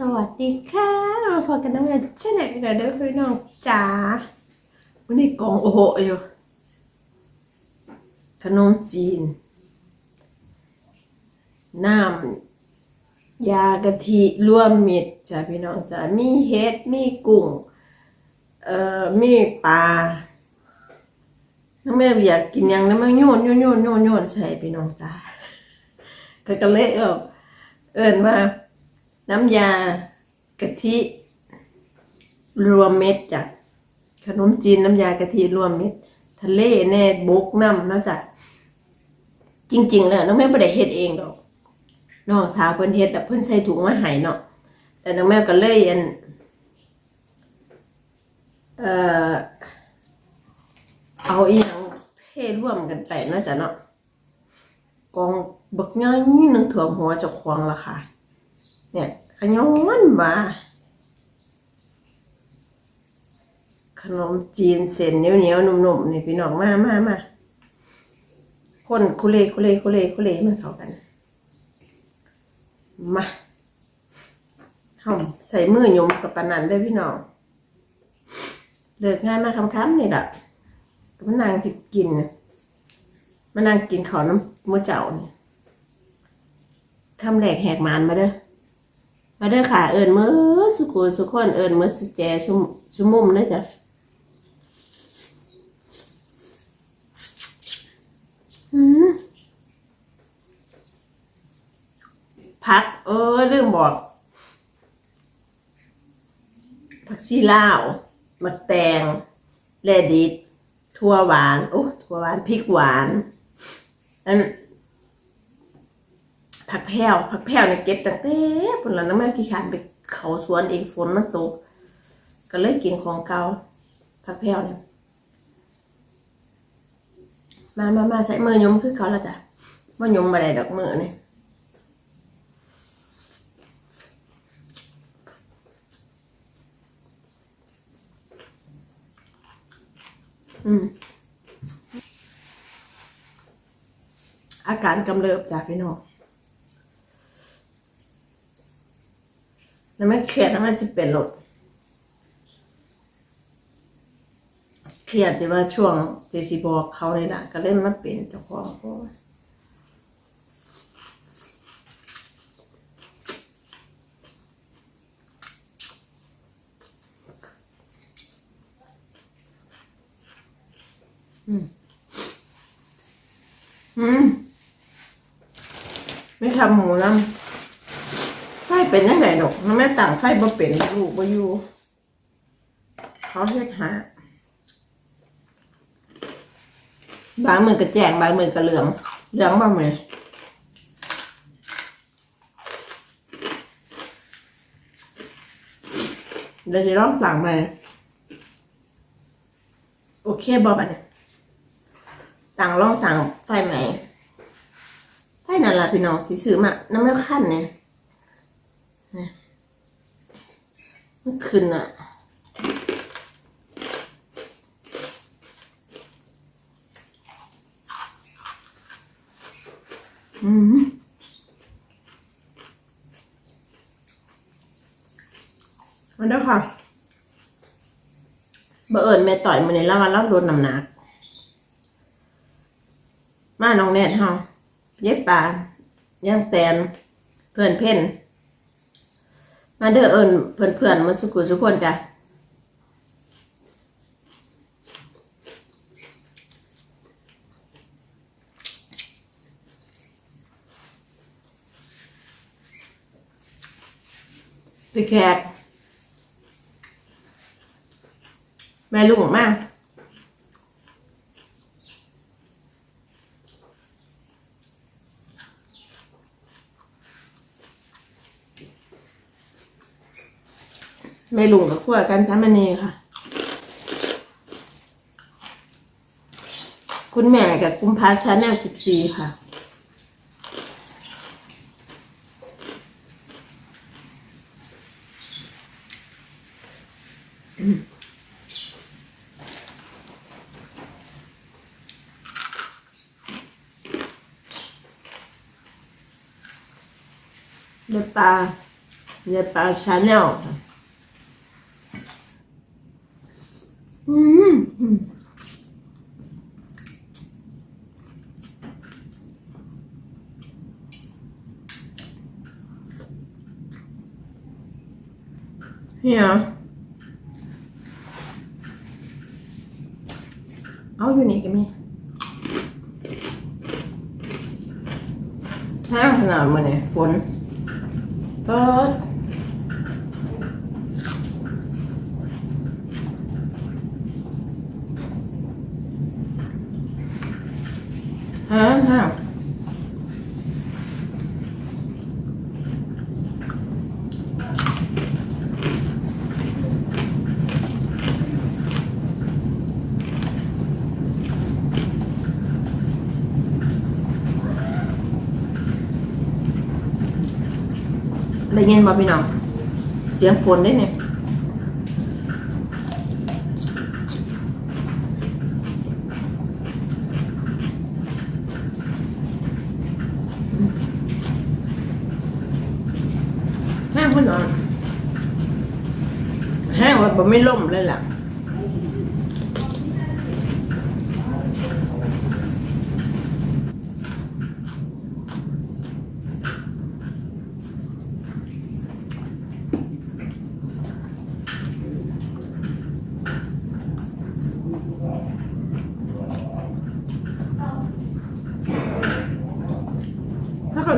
สวัสดีค่ะมาพบกันน้ำเงินเช่ไหนกันเด้อพี่น้องจ๋าวันนี้กองโอ้โหอยู่ขนมจีน น้ำยากะทิรวมมิตรจ้ะพี่น้องจ้ะมีเห็ดมีกุ้งเอ่อมีปลาน้องแม่อยากกินยังน้ำแม่โยนโยนโยนโยนโยนใส่พี่น้องจ้าก็ก็เลยเออเอินว่า น้ำยากะทิรวมเม็ดจ้ะขนมจีนน้ำยากะทิรวมเม็ด ทะเลแน่บกน้ำนาะจ้ะจริง ๆ แล้วน้องแม่ไม่ได้เฮ็ดเองดอกน้องสาวเพิ่นเฮ็ดแต่เพิ่นใส่ถุงมาให้เนาะแต่น้องแม่ก็เลยอันเอ่อเอาอีหยังเทร่วมกันไปนาะจ้ะเนาะกองบักย่อยหนึงถ่วหัวจ้าของละค่ะ เนี่ยขย้อนมาขนมจีนเส้นเหนียวเหนียวๆนุ่มๆนี่พี่น้องมามามาคนคุเลคุเลคุเลคุเลมันเข้ากันมาเฮาใส่มือหยมกับปนันได้พี่น้องเลิกงานมาค่ำๆนี่แหละก็มานั่งกินนมานั่งกินข้าวน้ำมือเจ้านี่คำแรกแหกมานมาเด้อ มาเด้อค่ะ เอิญเมื่อสุกุสุขคนเอิญเมื่อสุแจชุมชุมมุมเด้อจ้ะพัก เออลืมบอก ผักชีลาวมะแตงแลดิดถั่วหวาน โอ้ถั่วหวานพริกหวานอัน ผักแพรวผักแพรวเนี่ยเก็บตั้งแต่ผลละน้ำแม่กี่ขานไปเขาสวนเองฝนมันตกก็เลยกินของเก่าผักแพรวเนี่ยมามามาใส่มือยมคือเขาละจ้ะว่ายมมาได้ดอกมือเนี่ยอืมอาการกำเริบจากพี่น้อง แล้วไม่เครียดแล้วมันจะเป็นหลดเครียดที่ว่าช่วงเจซีบอกเขาเลยนะก็เล่นมันเป็นเจ้าของเพราะว่าอืม อืม ไม่ทำหมูน้ำไฟ เป็นยังไงดอกมันไม่ต่างไฟบ่เป็นลูกบ่อยู่เขาเฮ็ดหาบางมือก็แจงบางมือก็เหลือง เหลืองบ้างไหมเดี๋ยวจะลองสั่งมาโอเคบอบันต่างลองสั่งไฟไหมไฟนั่นแหละพี่น้องที่ซื้อมาน้ำไม่ขั้นเนี่ย มันขึ้นอะอืมมันด้ค่ะบ่เอิญแม่ต่อยมือในละวันแล้วลดน้ำหนัก มาน้องแนทเฮาเย็บปลาย่างแตน เพื่อนเพ่น มาเด้อเอิญเพื่อนเพื่อนๆมาสุกุสุกคนจ้ะพี่แขกแม่ลุงมาก แม่ลุงกับขั้วกันทำมันนี่ค่ะ คุณแม่กับกุมภาชาแนลสิบสี่ค่ะเดปลายายปลาชาแนลมอืม เนี่ยเอาอยู่นี่กันมีแห้งขนาดมันเนี่ยฝนเปิดแห้งแเงี้ยินบ่พี่น้อง เสียงฝนได้เนี่ยแห้งพี่น้องแห้งว่าไม่ล่มเลยล่ะ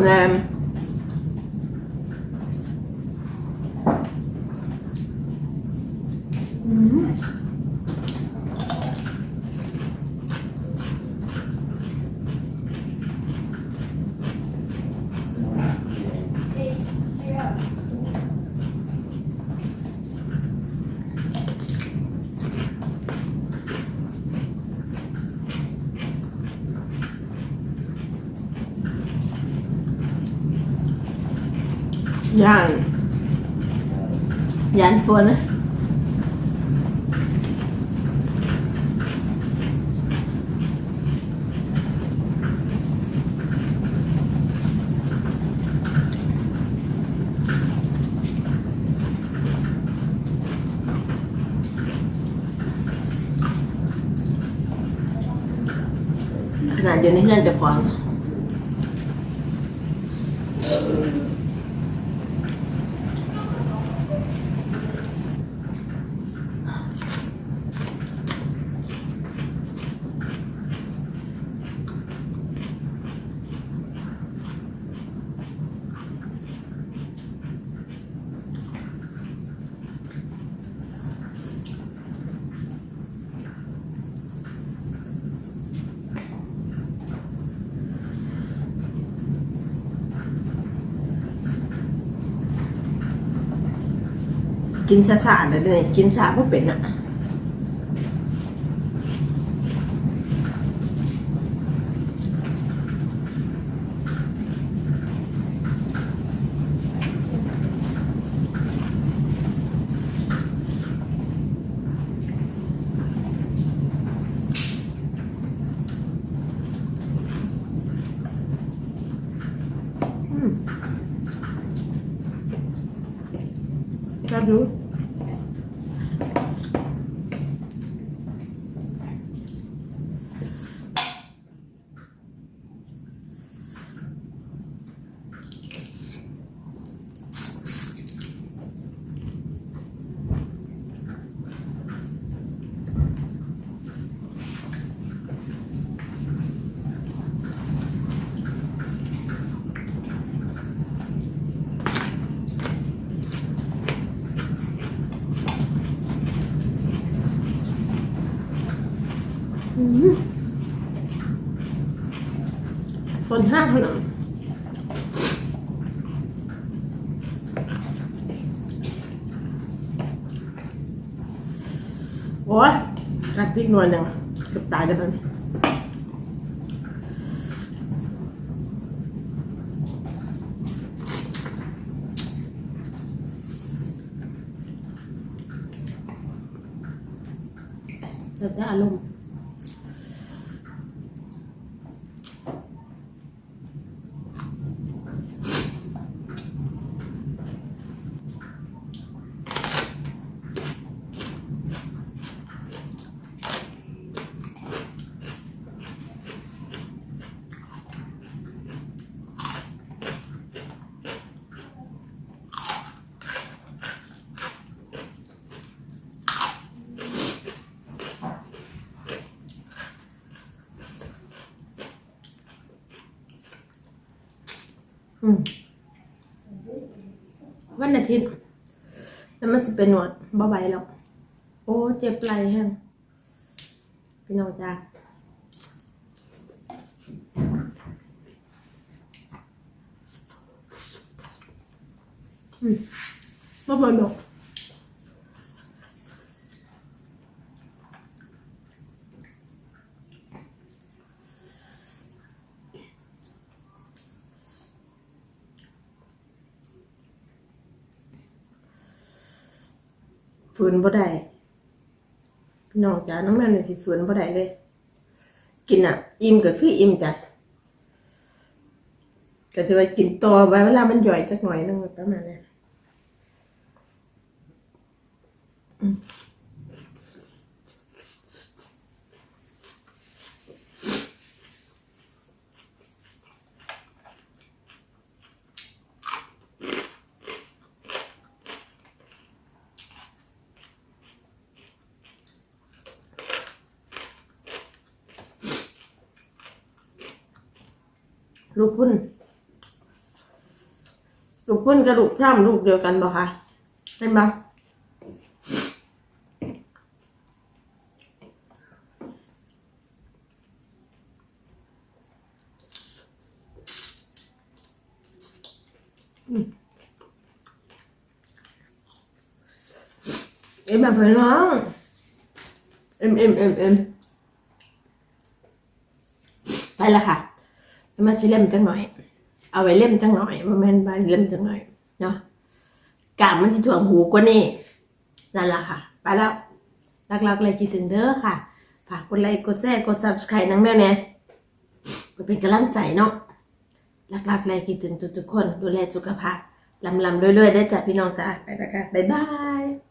ถ้า ย่านย่านฝนนะขนาดอยู่ในเฮือนจะของ กินสะสารเลยเนี่ยกินสาก็เป็นอะก็ รู้คนห้าขนมโอ้ยกัดพริกนวลยังเกือบตายแล้วมันแล้วแต่อารมณ์ วันอาทิตย์แล้วมันจะเป็นหนวดบ่ไบหรอก โอ้ เจ็บไหล่แฮงพี่น้องจ้าอืมบ่บ่ดอก ฝืนบ่ได้พี่น้องจ้าน้องแม่นี่สิฝืนบ่ได้เลย กินอะ อิ่มก็คืออิ่มจ้ะก็ถือว่ากินต่อไว้เวลามันย่อยจักหน่อยนึงประมาณนี้อืม ลูกพุ่น ลูกพุ่นกับลูกพร่ำลูกเดียวกันบ่คะเห็นบ่เอ็มแบบไปน้องเอ็มเอ็มเอ็มเอ็มไปละค่ะ เอามาชิเล่มจังหน่อย เอาไว้เล่มจังหน่อยว่าแม่นไปเล่มจังหน่อยเนาะกามมันจะถ่วงหูกว่านี่นั่นแหละค่ะ ไปแล้วรักๆเลยคิดถึงเด้อค่ะฝากกดไลค์กดแชร์กด subscribe นังแมวเนี่ยเป็นกำลังใจเนาะรักๆเลยคิดถึงทุกๆคน ดูแลสุขภาพลำๆรวยๆได้จ้ะพี่น้องจ้าไปแล้วค่ะบ๊ายบาย